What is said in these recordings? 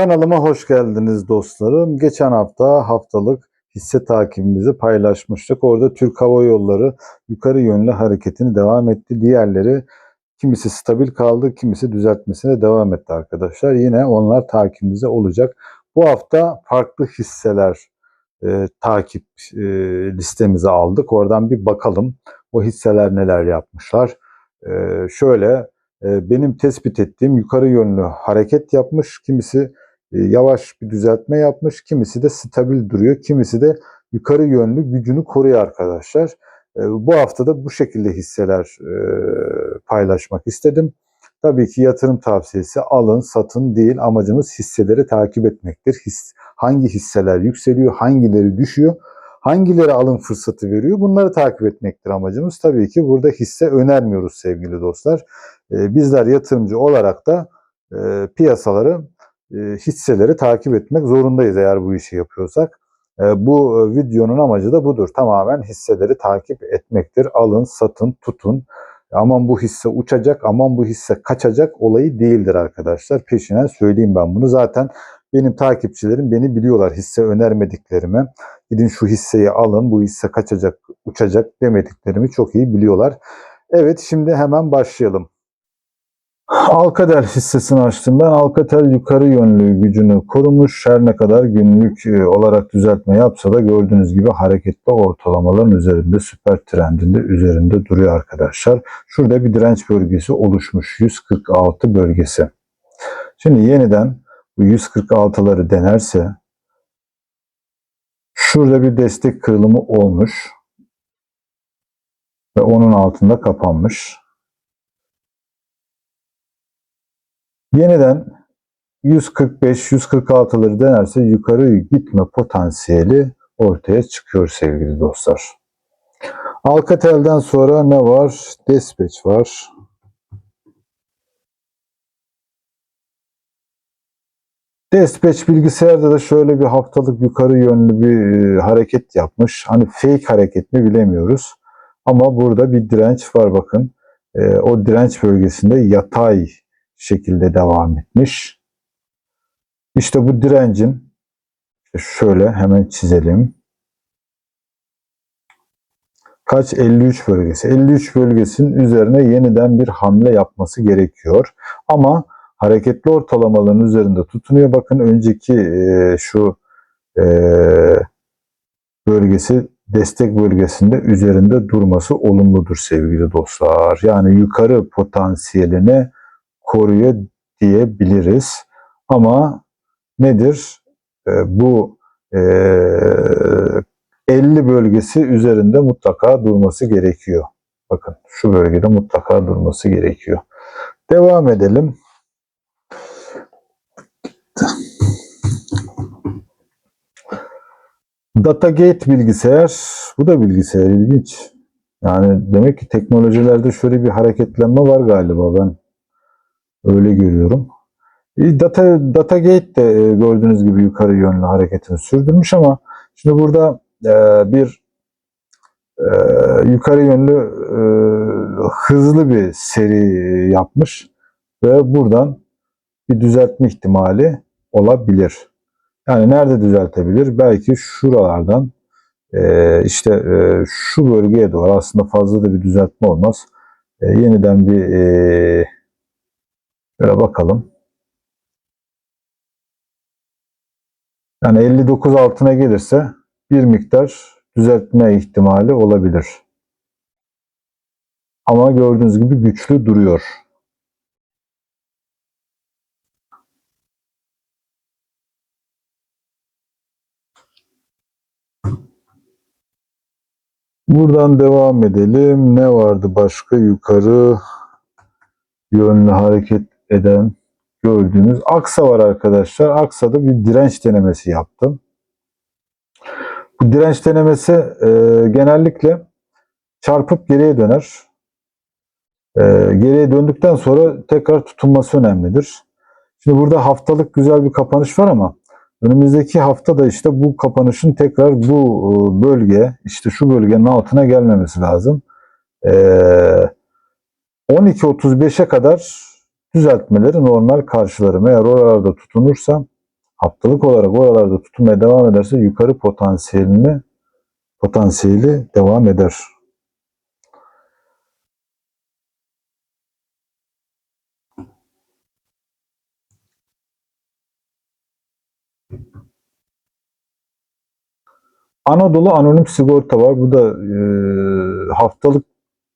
Kanalıma hoş geldiniz dostlarım. Geçen hafta haftalık hisse takibimizi paylaşmıştık. Orada Türk Hava Yolları yukarı yönlü hareketini devam etti. Diğerleri kimisi stabil kaldı, kimisi düzeltmesine devam etti arkadaşlar. Yine onlar takibimizde olacak. Bu hafta farklı hisseler e, takip e, listemize aldık. Oradan bir bakalım o hisseler neler yapmışlar. E, şöyle e, benim tespit ettiğim yukarı yönlü hareket yapmış. Kimisi yavaş bir düzeltme yapmış. Kimisi de stabil duruyor. Kimisi de yukarı yönlü gücünü koruyor arkadaşlar. E, Bu hafta da bu şekilde hisseler e, paylaşmak istedim. Tabii ki yatırım tavsiyesi alın satın değil amacımız hisseleri takip etmektir. His, hangi hisseler yükseliyor, hangileri düşüyor, hangileri alım fırsatı veriyor bunları takip etmektir amacımız. Tabii ki burada hisse önermiyoruz sevgili dostlar. E, Bizler yatırımcı olarak da e, piyasaları, hisseleri takip etmek zorundayız eğer bu işi yapıyorsak. E, Bu e, videonun amacı da budur. Tamamen hisseleri takip etmektir. Alın, satın, tutun. Aman bu hisse uçacak, aman bu hisse kaçacak olayı değildir arkadaşlar. Peşinen söyleyeyim ben bunu. Zaten benim takipçilerim beni biliyorlar hisse önermediklerimi. Gidin şu hisseyi alın, bu hisse kaçacak, uçacak demediklerimi çok iyi biliyorlar. Evet şimdi hemen başlayalım. Alcatel hissesini açtım ben. Alcatel yukarı yönlü gücünü korumuş. Her ne kadar günlük e, olarak düzeltme yapsa da gördüğünüz gibi hareketli ortalamaların üzerinde süper trendinde üzerinde duruyor arkadaşlar. Şurada bir direnç bölgesi oluşmuş. 146 bölgesi. Şimdi yeniden bu 146'ları denerse şurada bir destek kırılımı olmuş ve onun altında kapanmış. Yeniden 145-146'ları denerse yukarı gitme potansiyeli ortaya çıkıyor sevgili dostlar. Alcatel'den sonra ne var? Despatch var. Despatch bilgisayarda da şöyle bir haftalık yukarı yönlü bir e, hareket yapmış. Hani fake hareket mi bilemiyoruz. Ama burada bir direnç var bakın. E, o direnç bölgesinde yatay şekilde devam etmiş. İşte bu direncin şöyle hemen çizelim. Kaç? 53 bölgesi. 53 bölgesinin üzerine yeniden bir hamle yapması gerekiyor. Ama hareketli ortalamaların üzerinde tutunuyor. Bakın önceki e, şu e, bölgesi destek bölgesinde üzerinde durması olumludur sevgili dostlar. Yani yukarı potansiyeline koruyor diyebiliriz. Ama nedir? E, bu e, 50 bölgesi üzerinde mutlaka durması gerekiyor. Bakın şu bölgede mutlaka durması gerekiyor. Devam edelim. Datagate bilgisayar. Bu da bilgisayar ilginç. Yani demek ki teknolojilerde şöyle bir hareketlenme var galiba ben öyle görüyorum. E, Data, Datagate de e, gördüğünüz gibi yukarı yönlü hareketini sürdürmüş ama şimdi burada e, bir yukarı yönlü hızlı bir seri yapmış ve buradan bir düzeltme ihtimali olabilir. Yani nerede düzeltebilir? Belki şuralardan işte şu bölgeye doğru aslında fazla da bir düzeltme olmaz. Yeniden bir Şöyle bakalım. Yani 59 altına gelirse bir miktar düzeltme ihtimali olabilir. Ama gördüğünüz gibi güçlü duruyor. Buradan devam edelim. Ne vardı başka yukarı yönlü hareket eden gördüğünüz Aksa var arkadaşlar. Aksa'da bir direnç denemesi yaptım. Bu direnç denemesi e, genellikle çarpıp geriye döner. E, geriye döndükten sonra tekrar tutunması önemlidir. Şimdi burada haftalık güzel bir kapanış var ama önümüzdeki hafta da işte bu kapanışın tekrar bu e, bölge işte şu bölgenin altına gelmemesi lazım. E, 12.35'e kadar düzeltmeleri normal karşılarım. Eğer oralarda tutunursa haftalık olarak oralarda tutunmaya devam ederse yukarı potansiyelini potansiyeli devam eder. Anadolu Anonim Sigorta var. Bu da e, haftalık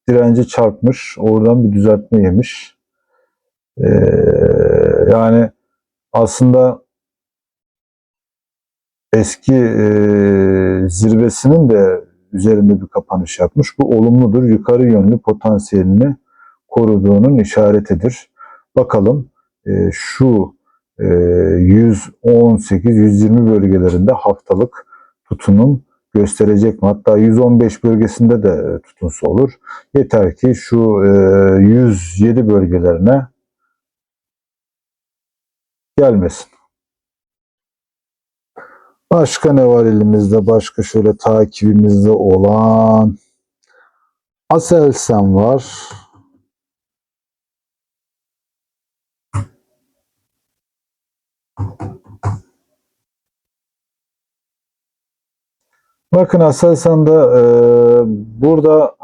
direnci çarpmış. Oradan bir düzeltme yemiş. E, yani aslında eski e, zirvesinin de üzerinde bir kapanış yapmış. Bu olumludur. Yukarı yönlü potansiyelini koruduğunun işaretidir. Bakalım e, şu e, 118-120 bölgelerinde haftalık tutunum gösterecek mi? Hatta 115 bölgesinde de tutunsa olur. Yeter ki şu e, 107 bölgelerine gelmesin. Başka ne var elimizde? Başka şöyle takibimizde olan Aselsan var. Bakın Aselsan'da e, burada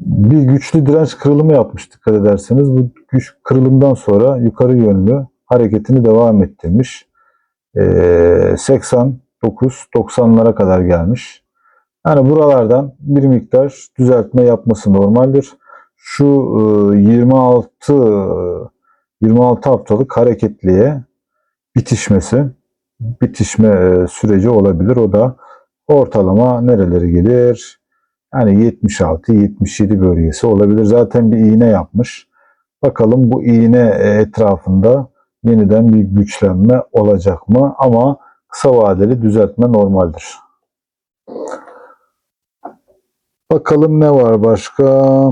bir güçlü direnç kırılımı yapmış dikkat ederseniz. Bu güç kırılımdan sonra yukarı yönlü hareketini devam ettirmiş. E, 89-90'lara kadar gelmiş. Yani buralardan bir miktar düzeltme yapması normaldir. Şu e, 26 26 haftalık hareketliğe bitişmesi, bitişme e, süreci olabilir. O da ortalama nereleri gelir? Yani 76-77 bölgesi olabilir. Zaten bir iğne yapmış. Bakalım bu iğne e, etrafında yeniden bir güçlenme olacak mı? Ama kısa vadeli düzeltme normaldir. Bakalım ne var başka?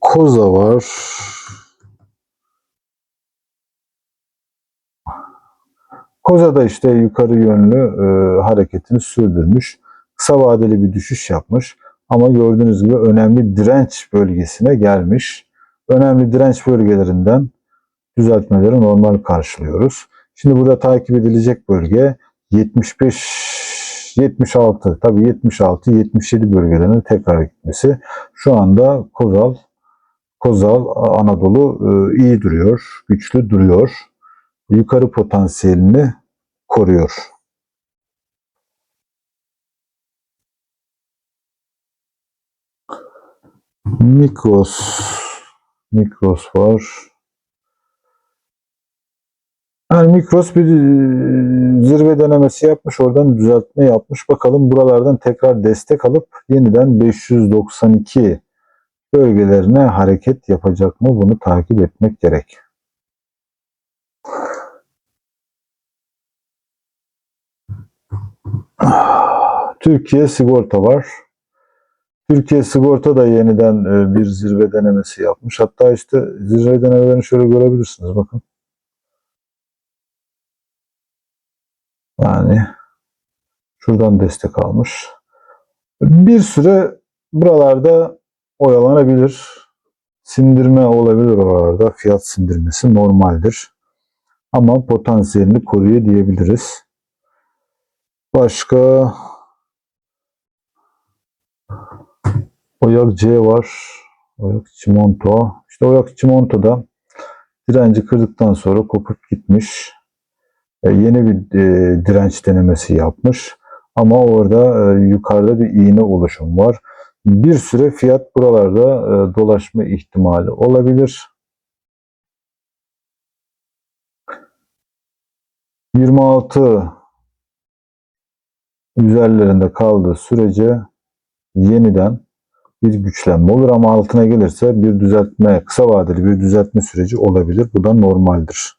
Koza var. Koza da işte yukarı yönlü e, hareketini sürdürmüş. Kısa vadeli bir düşüş yapmış. Ama gördüğünüz gibi önemli direnç bölgesine gelmiş. Önemli direnç bölgelerinden düzeltmeleri normal karşılıyoruz. Şimdi burada takip edilecek bölge 75 76 tabii 76 77 bölgelerine tekrar gitmesi. Şu anda Kozal Kozal Anadolu e, iyi duruyor, güçlü duruyor. Yukarı potansiyelini koruyor. Mikros Mikros var. Yani Mikros bir e, zirve denemesi yapmış. Oradan düzeltme yapmış. Bakalım buralardan tekrar destek alıp yeniden 592 bölgelerine hareket yapacak mı? Bunu takip etmek gerek. Türkiye sigorta var. Türkiye sigorta da yeniden e, bir zirve denemesi yapmış. Hatta işte zirve denemelerini şöyle görebilirsiniz. Bakın. Yani şuradan destek almış. Bir süre buralarda oyalanabilir. Sindirme olabilir oralarda. Fiyat sindirmesi normaldir. Ama potansiyelini koruyor diyebiliriz. Başka Oyak C var. Oyak Çimento. İşte Oyak Çimento'da direnci kırdıktan sonra kopup gitmiş. E, yeni bir e, direnç denemesi yapmış. Ama orada e, yukarıda bir iğne oluşum var. Bir süre fiyat buralarda e, dolaşma ihtimali olabilir. 26 üzerlerinde kaldığı sürece yeniden bir güçlenme olur ama altına gelirse bir düzeltme, kısa vadeli bir düzeltme süreci olabilir. Bu da normaldir.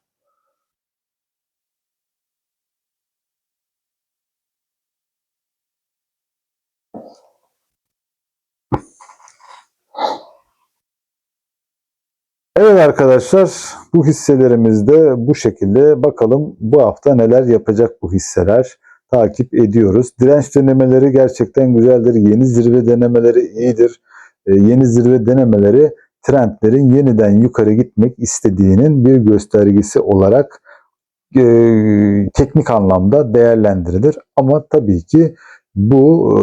Evet arkadaşlar bu hisselerimiz de bu şekilde. Bakalım bu hafta neler yapacak bu hisseler takip ediyoruz. Direnç denemeleri gerçekten güzeldir. Yeni zirve denemeleri iyidir. E, yeni zirve denemeleri trendlerin yeniden yukarı gitmek istediğinin bir göstergesi olarak e, teknik anlamda değerlendirilir. Ama tabii ki bu e,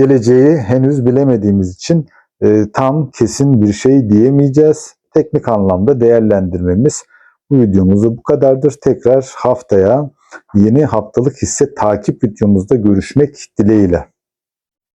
geleceği henüz bilemediğimiz için e, tam kesin bir şey diyemeyeceğiz. Teknik anlamda değerlendirmemiz bu videomuzda bu kadardır. Tekrar haftaya yeni haftalık hisse takip videomuzda görüşmek dileğiyle.